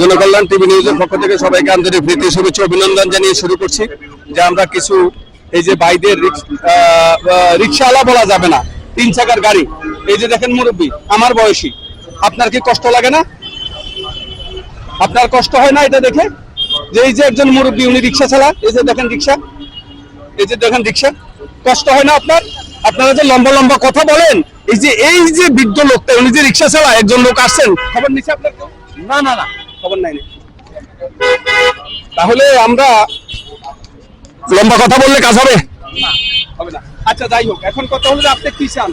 Janakalyan TV নিউজের পক্ষ থেকে সবাইকে আন্তরিক প্রীতি, শুভেচ্ছা, অভিনন্দন জানিয়ে শুরু করছি যে আমরা কিছু এই যে বাইদের রিক্সাওয়ালা বলা যাবে না, তিন চাকার গাড়ি। এই যে দেখেন মুরব্বী, আমার বয়সী, আপনার কি কষ্ট লাগে না? আপনার কষ্ট হয় না এটা দেখে? যে এই যে একজন মুরব্বী, উনি রিক্সা চালা, এই যে দেখেন রিক্সা, এই যে দেখেন রিক্সা, কষ্ট হয় না আপনার? আপনারা যে লম্বা লম্বা কথা বলেন, এই যে এই যে বৃদ্ধ লোকটা, উনি যে রিক্সা চালায়, একজন লোক আসছেন, খবর নিচ্ছে আপনার? না না না খবর নাই তাহলে আমরা লম্বা কথা বললে কাজ হবে? হবে না। আচ্ছা যাই হোক এখন কথা হলো আপনি কি চান?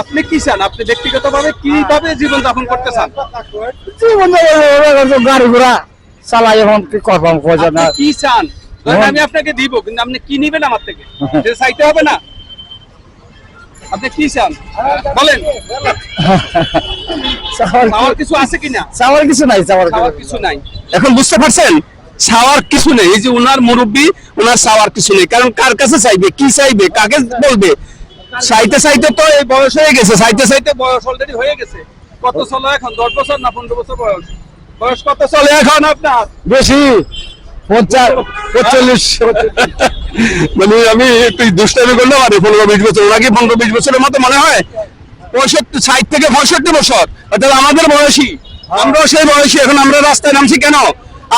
আপনি কি চান? আপনি ব্যক্তিগতভাবে কীভাবে জীবন যাপন করতে চান? জীবন গাড়ি ঘোড়া চালাই এখন কি করবাম খোঁজে না কি চান? আমি আপনাকে দিব কিন্তু আপনি কি নিবেন আমার থেকে? সেটা চাইতে হবে না। আপনি কি চান? বলেন। চাওয়ার কিছু আছে কিনা? চাওয়ার কিছু নাই চাওয়ার চাওয়ার কিছু নাই। এখন বুঝতে পারছেন? চাওয়ার কিছু নেই। এই যে উনার মুরব্বী উনার চাওয়ার কিছু নেই। কারণ কার কাছে চাইবে? কি চাইবে? কাকে বলবে? চাইতে চাইতে তো এই বয়স হয়ে গেছে। চাইতে চাইতে বয়স অলরেডি হয়ে গেছে। কত চলে এখন? দশ বছর না পনেরো বছর বয়স? বয়স কত চলে এখন আপনার? বেশি। পঁয়তাল্লিশ। মানে আমি একটু দুষ্টামি করলে পারি পনেরো বিশ বছর। ওনাকে পনেরো বিশ বছরের মতো মনে হয়? পঁয়ষট্টি ষাট থেকে পঁয়ষট্টি বছর। অর্থাৎ আমাদের বয়সী। আমরাও সেই বয়সী। এখন আমরা রাস্তায় নামছি কেন?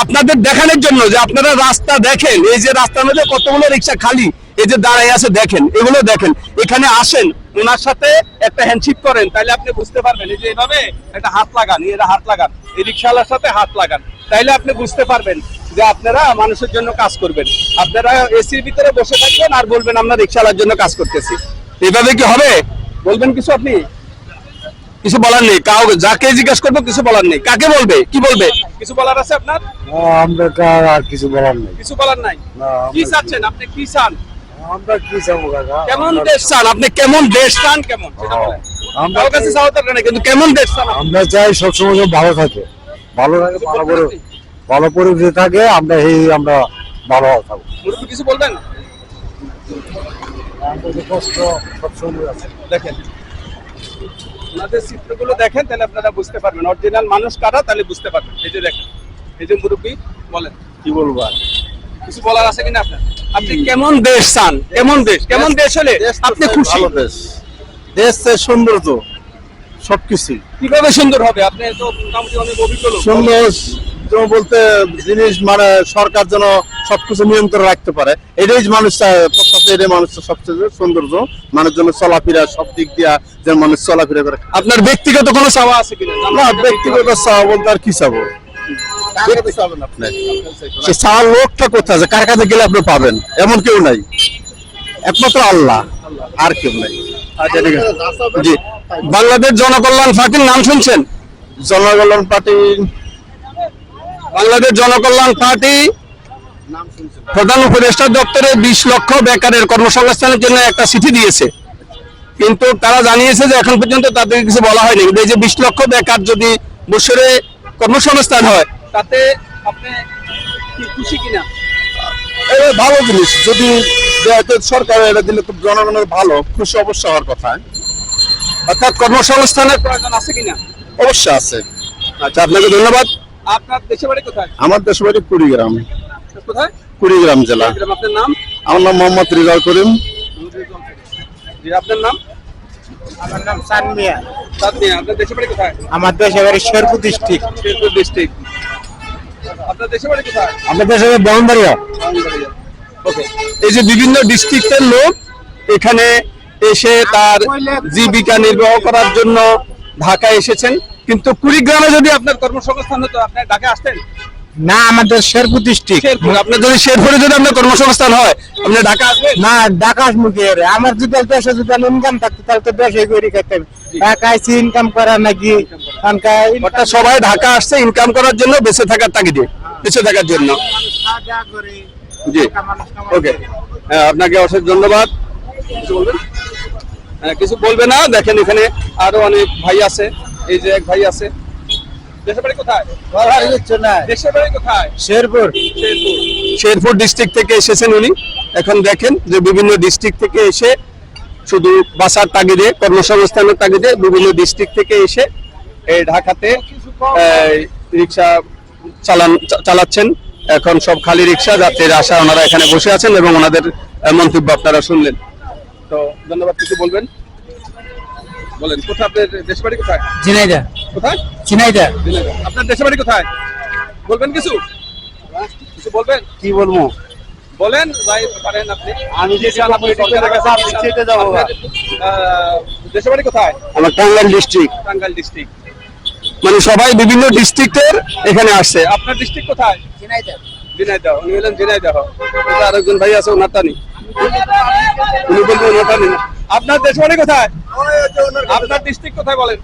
আপনাদের দেখানোর জন্য যে আপনারা রাস্তা দেখেন এই যে রাস্তার মধ্যে কতগুলো রিক্সা খালি এই যে দাঁড়াই আছে দেখেন এগুলো দেখেন। এখানে আসেন ওনার সাথে একটা হ্যান্ডশিপ করেন তাহলে আপনি বুঝতে পারবেন এই যে এইভাবে একটা হাত লাগান এরা হাত লাগান এই রিক্সাওয়ালার সাথে হাত লাগান তাইলে আপনি বুঝতে পারবেন যে আপনারা মানুষের জন্য কাজ করবেন। আপনারা এসির ভিতরে বসে থাকবেন আর বলবেন আমরা রিক্সাওয়ালার জন্য কাজ করতেছি। এভাবে কি হবে? বলবেন কিছু আপনি? কিছু বলার নেই। কাউ যাকে জিজ্ঞেস করব কিছু বলার নেই। কাকে বলবে? কি বলবে? কিছু বলার আছে আপনার? আমরা আর কিছু বলার নেই। কিছু বলার নাই? কি চাচ্ছেন? আপনি কি চান? আমরা কি চাবো কাকা? কেমন দেশ চান? আপনি কেমন দেশ চান? কেমন? সেটা আমরা কাছে চাওয়া দরকার নেই কিন্তু কেমন দেশ চান? আমরা চাই সবসময় ভালো থাকে। ভালো থাকে ভালো করে ভালো পরিবেশে থাকে আমরা এই আমরা ভালো থাকব। কিছু বলবেন? আমাদের কষ্ট সবসময় আছে দেখেন। ওনাদের চিত্রগুলো দেখেন তাহলে আপনারা বুঝতে পারবেন। অরিজিনাল মানুষ কারা তাহলে বুঝতে পারবেন। এই যে দেখেন এই যে মুরব্বী বলেন। কি বলব আর? কিছু বলার আছে কিনা আপনার? আপনি কেমন দেশ চান? কেমন দেশ? কেমন দেশ হলে আপনি খুশি? দেশ। দেশ সুন্দর তো সবকিছু কীভাবে সুন্দর হবে? আপনি তো মোটামুটি অনেক অভিজ্ঞ। সুন্দর বলতে জিনিস মানে সরকার যেন সবকিছু নিয়ন্ত্রণ রাখতে পারে। এটাই মানুষ প্রত্যাশা এটাই মানুষের সবচেয়ে সৌন্দর্য। মানুষ জন্য চলাফেরা সব দিক দিয়া যেন মানুষ চলাফেরা করে। আপনার ব্যক্তিগত কোনো চাওয়া আছে কিনা? না ব্যক্তিগত চাওয়া বলতে আর কি চাবো? সে চাওয়ার লোকটা কোথায় আছে? কার কাছে গেলে আপনি পাবেন? এমন কেউ নাই। একমাত্র আল্লাহ আর কেউ নাই। আচ্ছা জি। বাংলাদেশ জনকল্যাণ পার্টির নাম শুনছেন? জনগণন পার্টি বাংলাদেশ জনকল্যাণ পার্টি প্রধান উপদেষ্টা দপ্তরে বিশ লক্ষ বেকারের কর্মসংস্থানের জন্য একটা চিঠি দিয়েছে। কিন্তু তারা জানিয়েছে যে এখন পর্যন্ত তাদের কিছু বলা হয়নি। কিন্তু এই যে বিশ লক্ষ বেকার যদি বছরে কর্মসংস্থান হয়, তাতে আপনি ভালো জিনিস। যদি সরকার এটা দিলে খুব জনগণের ভালো, খুশি অবশ্যই হওয়ার কথা। অর্থাৎ কর্মসংস্থানের প্রয়োজন আছে কিনা? অবশ্যই আছে। আচ্ছা আপনাকে ধন্যবাদ। আপনার দেশের বাড়ি কোথায়? আমার দেশ বাড়ি কুড়িগ্রাম। কোথায়? কুড়িগ্রাম জেলা। আপনার নাম? আমার নাম মোহাম্মদ রিজাল করিম। আপনার নাম? আমার নাম সানমিয়া। সাতমিয়া আপনার দেশের বাড়ি কোথায়? আমার দেশে বাড়ি শেরপুর ডিস্ট্রিক্ট। শেরপুর ডিস্ট্রিক্ট। আপনার দেশের বাড়ি কোথায়? আমাদের দেশে বহনবাড়িয়া ওকে। এই যে বিভিন্ন ডিস্ট্রিক্টের লোক এখানে এসে তার জীবিকা নির্বাহ করার জন্য ঢাকায় এসেছেন। কিন্তু কুড়িগ্রামে যদি আপনার কর্মসংস্থান হতো আপনি ঢাকা আসতেন? না আমাদের শেরপুর ডিস্ট্রিক্ট আপনার যদি শেরপুরে যদি আপনার কর্মসংস্থান হয় আপনি ঢাকা আসবেন? না ঢাকা মুখে রে আমার যদি দেশে যদি ইনকাম থাকতো তাহলে তো দেশে করে খেতে ঢাকায় ইনকাম করা নাকি? সবাই ঢাকা আসছে ইনকাম করার জন্য বেঁচে থাকার তাগিদে বেঁচে থাকার জন্য। জি। ওকে। হ্যাঁ, আপনাকে অশেষ ধন্যবাদ। কিছু বলবেন? হ্যাঁ, কিছু বলবে না? দেখেন এখানে আরও অনেক ভাই আছে। এই যে এক ভাই আছে। দেশের বাড়ি কোথায়? দেশের বাড়ি কোথায়? শেরপুর। শেরপুর। শেরপুর ডিস্ট্রিক্ট থেকে এসেছেন উনি। এখন দেখেন যে বিভিন্ন ডিস্ট্রিক্ট থেকে এসে শুধু বাসার তাগিদে কর্মসংস্থানের তাগিদে বিভিন্ন ডিস্ট্রিক্ট থেকে এসে এই ঢাকাতে রিক্সা চালান চালাচ্ছেন। এখন সব খালি রিক্সা যাত্রীর আশা ওনারা এখানে বসে আছেন এবং ওনাদের মন্তব্য আপনারা শুনলেন। তো ধন্যবাদ কিছু বলবেন? বলেন কোথায় আপনার দেশ বাড়ি কোথায়? ঝিনাইদা কোথায়? ঝিনাইদা আপনার দেশের বাড়ি কোথায়? বলবেন কিছু? কিছু বলবেন? কি বলব? বলেন ভাই পারেন আপনি। আমি যে বাড়ি কোথায়? আমার টাঙ্গাইল ডিস্ট্রিক্ট টাঙ্গাইল ডিস্ট্রিক্ট মানে সবাই বিভিন্ন ডিস্ট্রিক্টের এখানে আসছে। আপনার ডিস্ট্রিক্ট কোথায়? ঝিনাইদা ঝিনাইদহ। উনি হলেন ঝিনাইদহ। আরেকজন ভাই আছে ওনারটা টানি। উনি বলবেন ওনারটা নি না। আপনার দেশ বাড়ি কোথায়? আপনার ডিস্ট্রিক্ট কোথায় বলেন?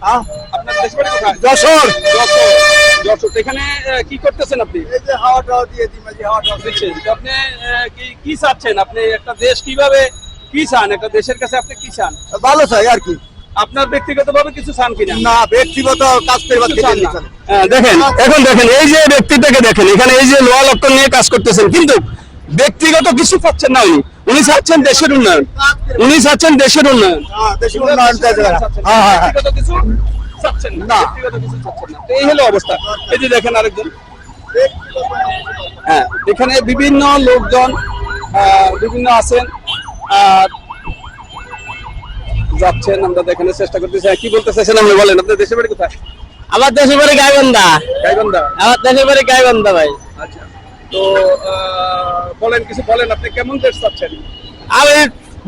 আপনার দেশ বাড়ি কোথায়? যশোর। যশোর। যশোর। এখানে কি করতেছেন আপনি? দিচ্ছেন। আপনি কি কি চাচ্ছেন? আপনি একটা দেশ কীভাবে কি চান? একটা দেশের কাছে আপনি কি চান? ভালো চাই আর কি। আপনার ব্যক্তিগতভাবে কিছু চান কিনা? না ব্যক্তিগত কাজ করবার। হ্যাঁ, দেখেন এখন দেখেন এই যে ব্যক্তিটাকে দেখেন এখানে এই যে লোয়া লক্ষণ নিয়ে কাজ করতেছেন কিন্তু ব্যক্তিগত কিছু পাচ্ছেন না উনি। উনি চাচ্ছেন দেশের উন্নয়ন। উনি চাচ্ছেন দেশের উন্নয়ন। হ্যাঁ, হ্যাঁ, হ্যাঁ। এই হলো অবস্থা। এই যে দেখেন আরেকজন। হ্যাঁ এখানে বিভিন্ন লোকজন আহ, বিভিন্ন আছেন আর যাচ্ছেন। আমরা দেখানোর চেষ্টা করতেছি। হ্যাঁ, কি বলতে চাইছেন আপনি বলেন। আপনার দেশের বাড়ি কোথায়? আমার দেশের বাড়ি গাইবান্ধা। গাইবান্ধা? আমার দেশের বাড়ি গাইবান্ধা ভাই। আচ্ছা। তো বলেন কিছু বলেন আপনি কেমন দেশ চাচ্ছেন? আমি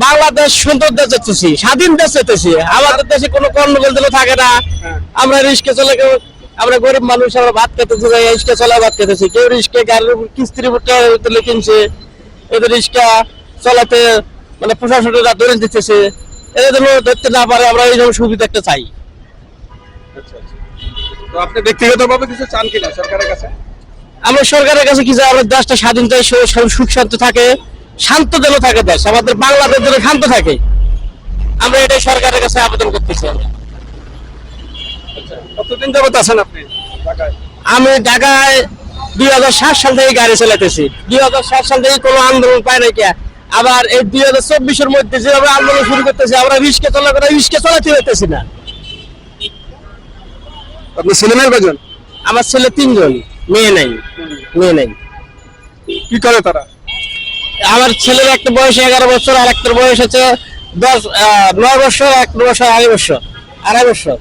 বাংলাদেশ সুন্দর দেশ চাইতেছি স্বাধীন দেশ চাইতেছি আমাদের দেশে কোনো কর্মকল দিলে থাকে না। হ্যাঁ। আমরা রিস্কে চলে আমরা গরিব মানুষ আমরা ভাত খেতেছি রিস্কে চলে ভাত খেতেছি কেউ রিস্কে গাড়ির উপর কিস্তির উপর তুলে কিনছে এদের রিস্কা চলাতে মানে প্রশাসনেরা ধরে দিতেছে। এদের জন্য ধরতে না পারে আমরা এই সুবিধা একটা চাই। আচ্ছা আচ্ছা। তো আপনি ব্যক্তিগতভাবে কিছু চান কিনা সরকারের কাছে? আমরা সরকারের কাছে কি চাই আমাদের দেশটা স্বাধীন চাই সুখ শান্ত থাকে শান্ত যেন থাকে দেশ আমাদের বাংলাদেশ যেন শান্ত থাকে। আমরা এটাই সরকারের কাছে আবেদন করতেছি কতদিন যাবত আছেন আপনি? আমি ঢাকায় দুই হাজার সাত সাল থেকে গাড়ি চালাতেছি। দুই হাজার সাত সাল থেকে কোনো আন্দোলন পায় নাই কে? আবার এই দুই হাজার চব্বিশের মধ্যে যে আমরা আন্দোলন শুরু করতেছি আমরা রিস্কে চলা করে রিস্কে চলাতে পারতেছি না। আপনার ছেলে মেয়ের কজন? আমার ছেলে তিনজন মেয়ে নাই। মেয়ে নেই। কি করে তারা? আমার ছেলের একটা বয়স এগারো বছর আর একটার বয়স হচ্ছে দশ আহ, নয় বছর এক বছর আড়াই বছর আড়াই বছর।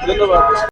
ধন্যবাদ।